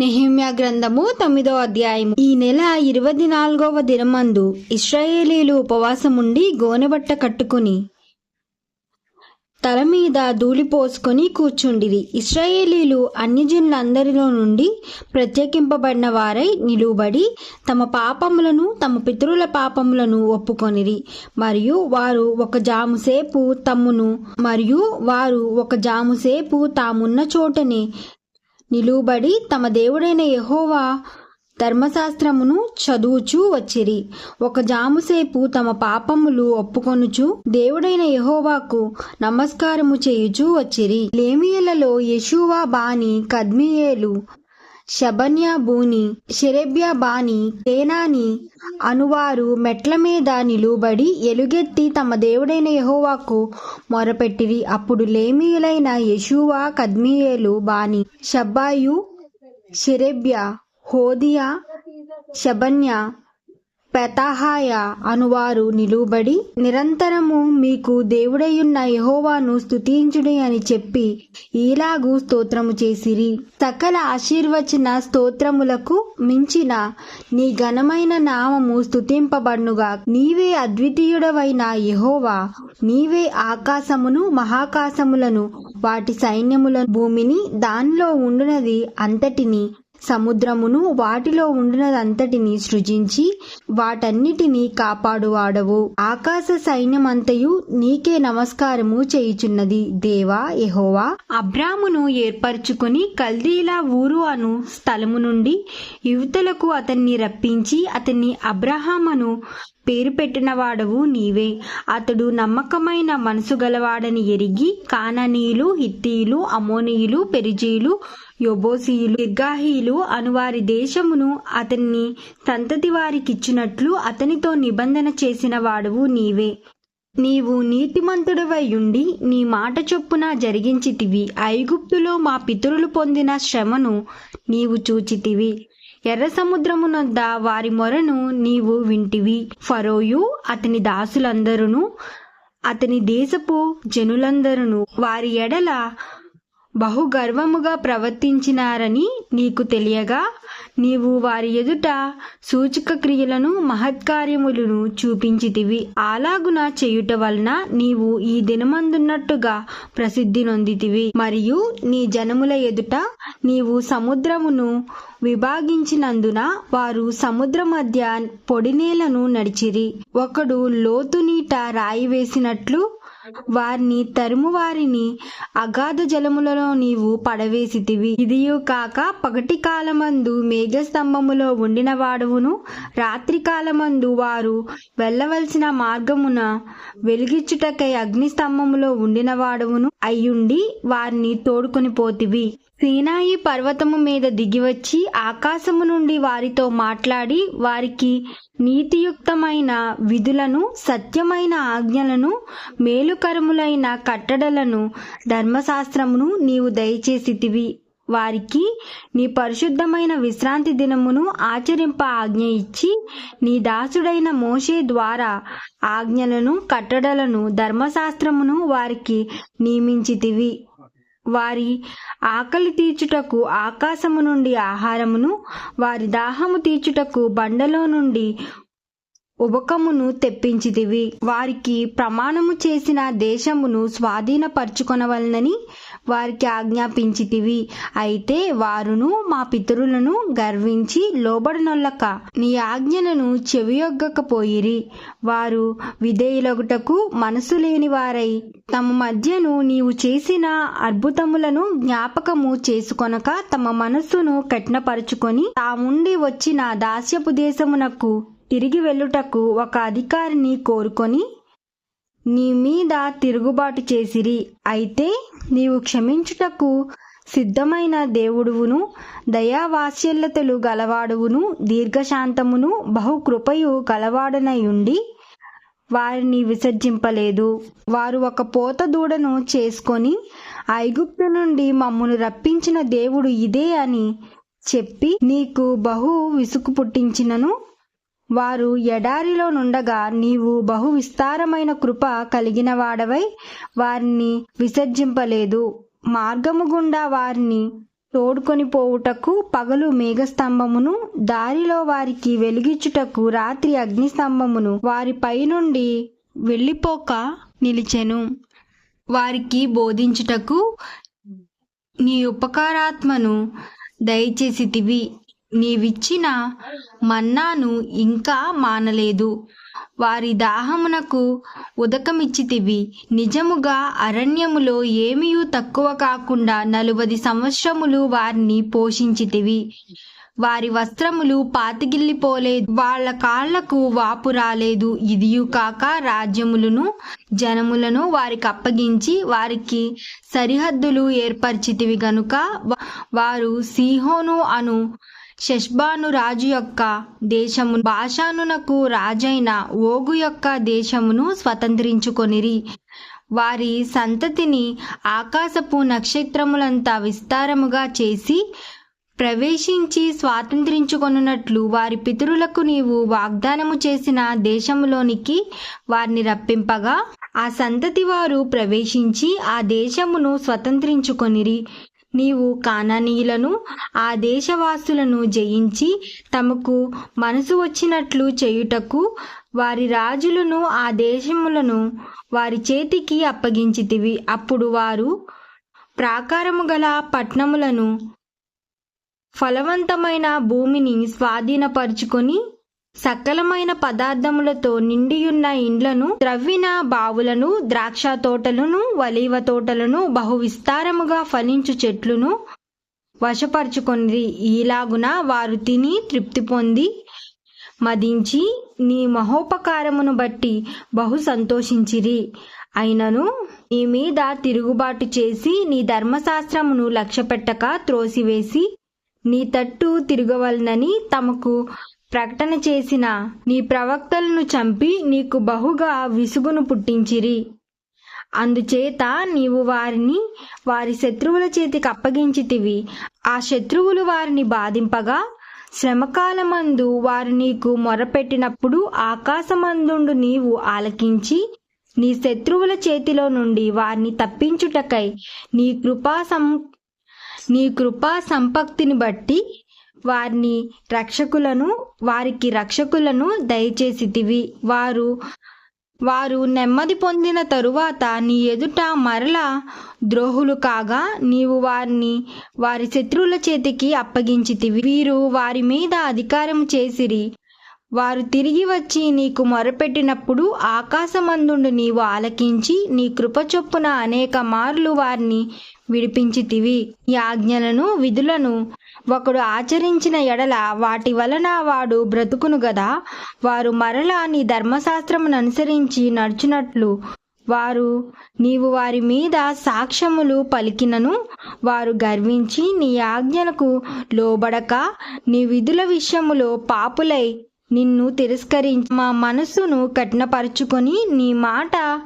Nehemiah గ్రంథము తొమ్మిదో అధ్యాయం ఈ నెల ఇరవై నాలుగవ దినమందు ఇస్రాయేలీలు ఉపవాసముండి గోనెబట్ట కట్టుకుని తల మీద ధూళి పోసుకొని కూర్చుండిరి. ఇస్రాయేలీలు అన్యజనులందరిలో నుండి ప్రత్యేకింపబడిన వారై నిలువబడి తమ పాపములను తమ పితరుల పాపములను ఒప్పుకొనిరి. మరియు వారు ఒక జాముసేపు తమ్మును మరియు వారు ఒక జాముసేపు తామున్న చోటనే నిలువబడి తమ దేవుడైన యహోవా ధర్మశాస్త్రమును చదువుచూ వచ్చిరి. ఒక జాముసేపు తమ పాపములు ఒప్పుకొనుచు దేవుడైన యహోవాకు నమస్కారము చేయుచూ వచ్చిరి. లేమియలలో యెషూవా బాని కద్మియేలు షబన్యా బూని షెరెబ్యా బాని తేనాని అనువారు మెట్ల మీద నిలువబడి ఎలుగెత్తి తమ దేవుడైన యహోవాకు మొరపెట్టిరి. అప్పుడు లేమీయులైన యశువా కద్మియేలు బాని షబ్బాయు షెరెబ్యా హోదియా షబన్య పెతాహాయ అనువారు నిలువబడి నిరంతరము మీకు దేవుడయ్యున్న యహోవాను స్తుతించుడి అని చెప్పి ఈలాగు స్తోత్రము చేసిరి. సకల ఆశీర్వచన స్తోత్రములకు మించిన నీ ఘనమైన నామము స్తుతింపబడునుగా నీవే అద్వితీయుడవైన యహోవా నీవే ఆకాశమును మహాకాశములను వాటి సైన్యములను భూమిని దానిలో ఉండునది అంతటిని సముద్రమును వాటిలో ఉండినదంతటిని సృజించి వాటన్నిటినీ కాపాడువాడవు. ఆకాశ సైన్యమంతయు నీకే నమస్కారము చేయుచున్నది దేవా ఎహోవా అబ్రామును ఏర్పరచుకుని కల్దీలా ఊరు అను స్థలము నుండి యువతలకు అతన్ని రప్పించి అతన్ని అబ్రహామను పేరు పెట్టినవాడవు నీవే. అతడు నమ్మకమైన మనసు గలవాడని ఎరిగి కాననీయులు హిత్తీలు అమోనీయులు పెరిజీలు యొబోసీలు ఇర్గాహీలు అనువారి దేశమును అతన్ని సంతతి వారికిచ్చినట్లు అతనితో నిబంధన చేసిన వాడవు నీవే. నీవు నీతిమంతుడవై ఉండి నీ మాట చొప్పున జరిగించితివి. ఐగుప్తులో మా పితరులు పొందిన శ్రమను నీవు చూచితివి. ఎర్ర సముద్రమునొద్ద వారి మొరను నీవు వింటివి. ఫరోయు అతని దాసులందరును అతని దేశపు జనులందరును వారి ఎడల బహుగర్వముగా ప్రవర్తించినారని నీకు తెలియగా నీవు వారి ఎదుట సూచక క్రియలను మహత్కార్యములను చూపించితివి. అలాగున చేయుట వలన నీవు ఈ దినమందున్నట్టుగా ప్రసిద్ధి నొందితివి. మరియు నీ జనముల ఎదుట నీవు సముద్రమును విభాగించినందున వారు సముద్ర మధ్య పొడినేలను నడిచిరి. ఒకడు లోతు నీట రాయి వేసినట్లు వారిని తరుము వారిని అగాధ జలములలో నీవు పడవేసితివి. ఇదియు కాక పగటి కాలమందు మేఘస్తంభములో ఉండిన వాడవును రాత్రి కాలమందు వారు వెళ్ళవలసిన మార్గమున వెలిగించుటకై అగ్నిస్తంభములో ఉండిన వాడవును అయ్యుండి వారిని తోడుకొని పోతివి. సీనాయి పర్వతము మీద దిగివచ్చి ఆకాశము నుండి వారితో మాట్లాడి వారికి నీతియుక్తమైన విధులను సత్యమైన ఆజ్ఞలను మేలుకరములైన కట్టడలను ధర్మశాస్త్రమును నీవు దయచేసితివి. వారికి నీ పరిశుద్ధమైన విశ్రాంతి దినమును ఆచరింప ఆజ్ఞ ఇచ్చి నీ దాసుడైన మోషే ద్వారా ఆజ్ఞలను కట్టడలను ధర్మశాస్త్రమును వారికి నియమించితివి. వారి ఆకలి తీర్చుటకు ఆకాశము నుండి ఆహారమును వారి దాహము తీర్చుటకు బండలో నుండి ఉబకమును తెప్పించితివి. వారికి ప్రమాణము చేసిన దేశమును స్వాధీనపరచుకొనవలనని వారికి ఆజ్ఞాపించితివి. అయితే వారును మా పితరులను గర్వించి లోబడనొల్లక నీ ఆజ్ఞలను చెవియొగ్గకపోయిరి. వారు విధేయులగుటకు మనసు లేని వారై తమ మధ్యను నీవు చేసిన అద్భుతములను జ్ఞాపకము చేసుకొనక తమ మనస్సును కఠినపరుచుకొని తాముండి వచ్చిన దాస్యపు దేశమునకు తిరిగి వెళ్ళుటకు ఒక అధికారిని కోరుకొని నీ మీద తిరుగుబాటు చేసిరి. అయితే నీవు క్షమించుటకు సిద్ధమైన దేవుడువును దయావాత్సల్యతలు గలవాడువును దీర్ఘశాంతమును బహుకృపయు గలవాడనయుండి వారిని విసర్జింపలేదు. వారు ఒక పోత దూడను చేసుకొని ఐగుప్తు నుండి మమ్మను రప్పించిన దేవుడు ఇదే అని చెప్పి నీకు బహు విసుగు పుట్టించినను. వారు ఎడారిలో నుండగా నీవు బహు విస్తారమైన కృప కలిగిన వాడవై వారిని విసర్జింపలేదు. మార్గము గుండా వారిని తోడుకొని పోవుటకు పగలు మేఘస్తంభమును దారిలో వారికి వెలిగించుటకు రాత్రి అగ్నిస్తంభమును వారి పైనుండి వెళ్ళిపోక నిలిచెను. వారికి బోధించుటకు నీ ఉపకారాత్మను దయచేసితివి. నీవిచ్చిన మన్నాను ఇంకా మానలేదు. వారి దాహమునకు ఉదకమిచ్చితివి. నిజముగా అరణ్యములో ఏమియూ తక్కువ కాకుండా నలువది సంవత్సరములు వారిని పోషించితివి. వారి వస్త్రములు పాతిగిల్లిపోలేదు వాళ్ళ కాళ్ళకు వాపు రాలేదు. ఇదియు కాక రాజ్యములను జనములను వారికి అప్పగించి వారికి సరిహద్దులు ఏర్పరిచితివి గనుక వారు సిహోను అను షెష్బాను రాజు యొక్క దేశము భాషానునకు రాజైన ఓగు యొక్క దేశమును స్వతంత్రించుకొనిరి. వారి సంతతిని ఆకాశపు నక్షత్రములంతా విస్తారముగా చేసి ప్రవేశించి స్వాతంత్రించుకొనున్నట్లు వారి పితరులకు నీవు వాగ్దానము చేసిన దేశములోనికి వారిని రప్పింపగా ఆ సంతతి వారు ప్రవేశించి ఆ దేశమును స్వతంత్రించుకొనిరి. నీవు కానానీయులను ఆ దేశవాసులను జయించి తమకు మనసు వచ్చినట్లు చేయుటకు వారి రాజులను ఆ దేశములను వారి చేతికి అప్పగించితివి. అప్పుడు వారు ప్రాకారము గల పట్టణములను ఫలవంతమైన భూమిని స్వాధీనపరుచుకొని సకలమైన పదార్థములతో నిండియున్న ఇండ్లను త్రవ్విన బావులను ద్రాక్ష తోటలను వలీవ తోటలను బహు విస్తారముగా ఫలించు చెట్లును వశపరుచుకొనిరి. ఈలాగున వారు తిని తృప్తి పొంది మదించి నీ మహోపకారమును బట్టి బహు సంతోషించిరి. అయినను నీ మీద తిరుగుబాటు చేసి నీ ధర్మశాస్త్రమును లక్ష్యపెట్టక త్రోసివేసి నీ తట్టు తిరగవలనని తమకు ప్రకటన చేసిన నీ ప్రవక్తలను చంపి నీకు బహుగా విసుగును పుట్టించిరి. అందుచేత నీవు వారిని వారి శత్రువుల చేతికి అప్పగించితివి. ఆ శత్రువులు వారిని బాధింపగా శ్రమకాలమందు వారు నీకు మొరపెట్టినప్పుడు ఆకాశమందుండు నీవు ఆలకించి నీ శత్రువుల చేతిలో నుండి వారిని తప్పించుటకై నీ కృపా సం నీ కృపా సంపక్తిని బట్టి వారిని రక్షకులను వారికి రక్షకులను దయచేసితివి. వారు వారు నెమ్మది పొందిన తరువాత నీ ఎదుట మరల ద్రోహులు కాగా నీవు వారిని వారి శత్రువుల చేతికి అప్పగించితివి. వీరు వారి మీద అధికారం చేసిరి. వారు తిరిగి వచ్చి నీకు మొరపెట్టినప్పుడు ఆకాశమందుండు నీవు ఆలకించి నీ కృపచొప్పున అనేక మార్లు వారిని విడిపించితివి. ఈ ఆజ్ఞలను విధులను ఒకడు ఆచరించిన ఎడల వాటి వలన వాడు బ్రతుకును గదా. వారు మరలా నీ ధర్మశాస్త్రమును అనుసరించి నడుచునట్లు. వారు నీవు వారి మీద సాక్ష్యములు పలికినను. వారు గర్వించి నీ ఆజ్ఞలకు లోబడక నీ విధుల విషయములో పాపులై నిన్ను తిరస్కరించి మా మనస్సును కఠినపరుచుకొని నీ మాట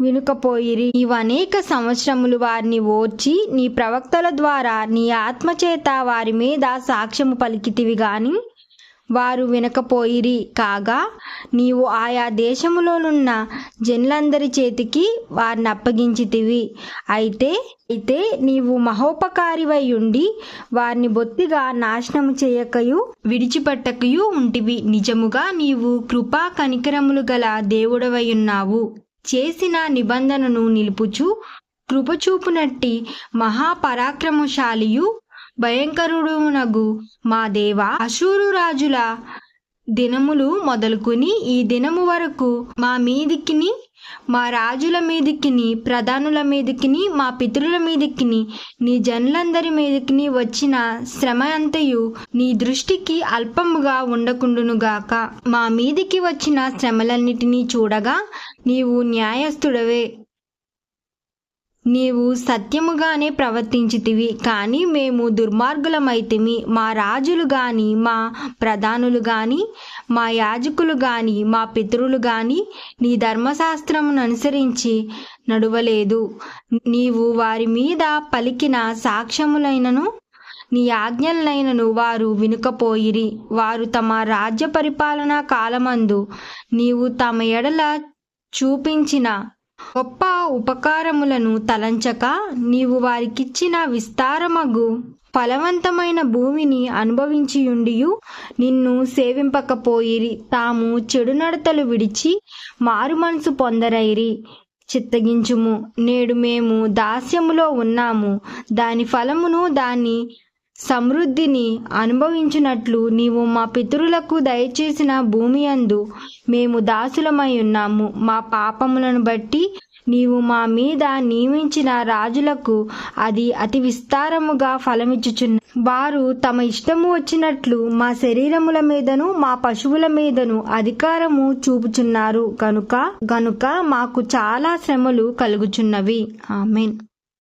వినుకపోయిరి. నీవు అనేక సంవత్సరములు వారిని ఓర్చి నీ ప్రవక్తల ద్వారా నీ ఆత్మచేత వారి మీద సాక్ష్యము పలికితివి గాని వారు వినకపోయిరి. కాగా నీవు ఆయా దేశములోనున్న జనులందరి చేతికి వారిని అప్పగించితివి. అయితే అయితే నీవు మహోపకారివై ఉండి వారిని బొత్తిగా నాశనము చేయకయు విడిచిపెట్టకయు ఉంటివి. నిజముగా నీవు కృపా కనికరములు గల దేవుడవై ఉన్నావు చేసిన నిబంధనను నిలుపుచు కృపచూపునట్టి మహాపరాక్రమశాలియు భయంకరుడునగు మా దేవ. అశూరు రాజుల దినములు మొదలుకొని ఈ దినము వరకు మా మీదికిని మా రాజుల మీదికిని ప్రధానుల మీదికిని మా పితరుల మీదికిని నీ జనులందరి మీదికిని వచ్చిన శ్రమ అంతయు నీ దృష్టికి అల్పముగా ఉండకుండునుగాక. మా మీదికి వచ్చిన శ్రమలన్నిటినీ చూడగా నీవు న్యాయస్థుడవే. నీవు సత్యముగానే ప్రవర్తించితివి కానీ మేము దుర్మార్గులమైతిమి. మా రాజులు గాని మా ప్రధానులు గాని మా యాజకులు గాని మా పితరులు గాని నీ ధర్మశాస్త్రమును అనుసరించి నడువలేదు. నీవు వారి మీద పలికిన సాక్ష్యములైనను నీ ఆజ్ఞలైనను వారు వినుకపోయిరి. వారు తమ రాజ్య పరిపాలనా కాలమందు నీవు తమ ఎడల చూపించిన గొప్ప ఉపకారములను తలంచక నీవు వారికిచ్చిన విస్తారమగు ఫలవంతమైన భూమిని అనుభవించియుండియు నిన్ను సేవింపకపోయిరి. తాము చెడు నడతలు విడిచి మారు మనసు పొందరైరి. చిత్తగించుము. నేడు మేము దాస్యములో ఉన్నాము. దాని ఫలమును దాని సమృద్ధిని అనుభవించినట్లు నీవు మా పితరులకు దయచేసిన భూమి అందు మేము దాసులమై ఉన్నాము. మా పాపములను బట్టి నీవు మా మీద నియమించిన రాజులకు అది అతి విస్తారముగా ఫలమిచ్చుచున్న వారు తమ ఇష్టము వచ్చినట్లు మా శరీరముల మీదను మా పశువుల మీదను అధికారము చూపుచున్నారు. కనుక గనుక మాకు చాలా శ్రమలు కలుగుచున్నవి. ఆమెన్.